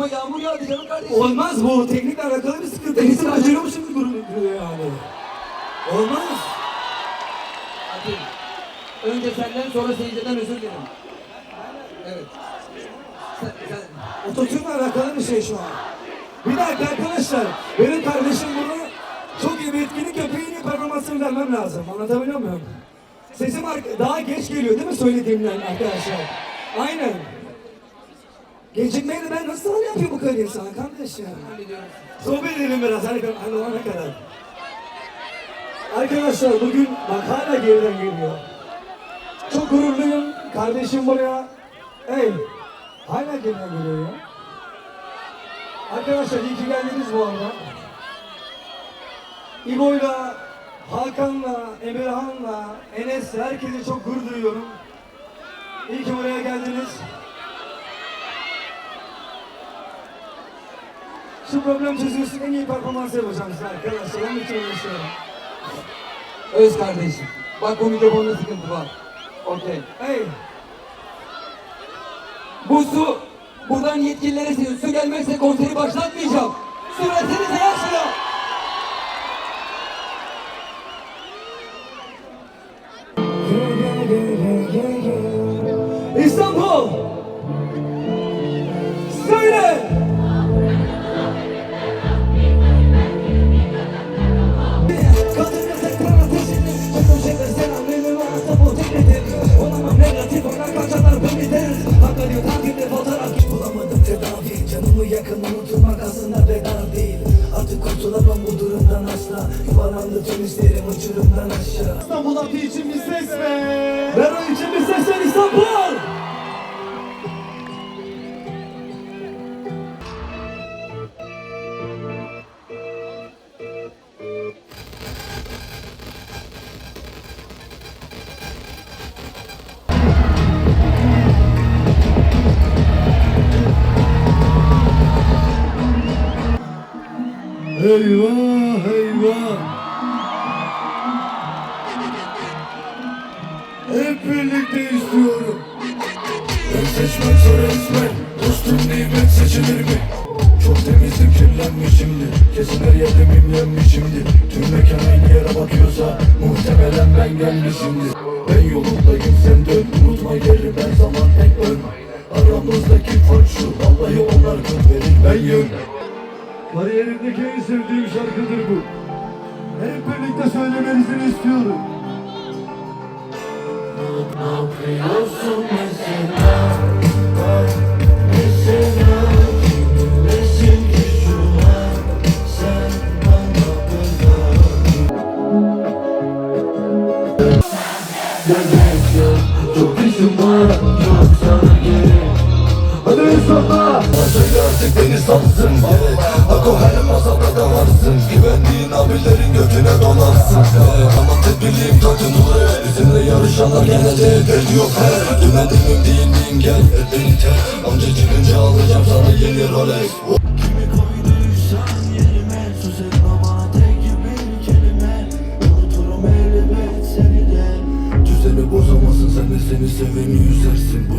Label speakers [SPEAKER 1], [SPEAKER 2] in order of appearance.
[SPEAKER 1] Ama yağmur yağdı canım kardeşim.
[SPEAKER 2] Olmaz bu. Teknikle alakalı bir sıkıntı. Denizin acıyormuşum gibi duruyor yani. Olmaz.
[SPEAKER 1] Hadi. Önce senden sonra seyirciden özür dilerim. Evet. Sen, sen,
[SPEAKER 2] Ototürkle alakalı bir şey şu an. Bir dakika arkadaşlar. Benim kardeşim bunu çok iyi bir etkinlik yapıyor. Yine performansını vermem lazım. Anlatabiliyor muyum? Sesim daha geç geliyor değil mi söylediğimden arkadaşlar? Aynen. Gecikmeyi nasıl yapayım bu kadar insana kardeş ya? Sohbet edelim biraz hani olana kadar. Arkadaşlar bugün bak hala geriden geliyor. Çok gururluyum. Kardeşim buraya. Hey. Hala geriden geliyor ya. Arkadaşlar iyi ki geldiniz bu arada. İbo'yla, Hakan'la, Emirhan'la, Enes'le herkese çok gurur duyuyorum. İyi ki buraya geldiniz. Şu problem çözülsün en iyi performans yapacağım size arkadaşlar. Onun için uğraşıyorum.
[SPEAKER 1] Öz kardeşim. Bak bu mikrofonda sıkıntı var. Okey.
[SPEAKER 2] Hey.
[SPEAKER 1] Bu su, buradan yetkililere su, su gelmezse konseri başlatmayacağım.
[SPEAKER 2] Hislerim uçurumdan aşağı
[SPEAKER 3] İstanbul halkı için bir ses ve
[SPEAKER 2] Ver o için bir ses ver İstanbul!
[SPEAKER 3] Eyvah eyvah Hep birlikte istiyorum
[SPEAKER 4] Ben seçmek zor ezber Dostum nimet seçilir mi? Çok temizdim kirlenmişimdir. Kesin her yerde mimlenmişimdir. Tüm mekan aynı yere bakıyorsa Muhtemelen ben gelmişimdir. Ben yolundayım sen dön. Unutma geri ben zaman hep ön Aramızdaki fark şu Vallahi onlar kız verir ben yön.
[SPEAKER 3] Kariyerimdeki en sevdiğim şarkıdır bu. Hep birlikte söylemenizi istiyorum
[SPEAKER 4] Demek yok Çok işim var Çok sana gerek Hadi insana Masayı artık beni salsın gerek her masada da varsın Güvendiğin abilerin götüne donarsın Hey, Ama tedbirliyim takın oraya Bizimle yarışanlar genelde eder yok he Dümenim değil miyim gel beni tek Amca çıkınca alacağım sana yeni Rolex seni seveni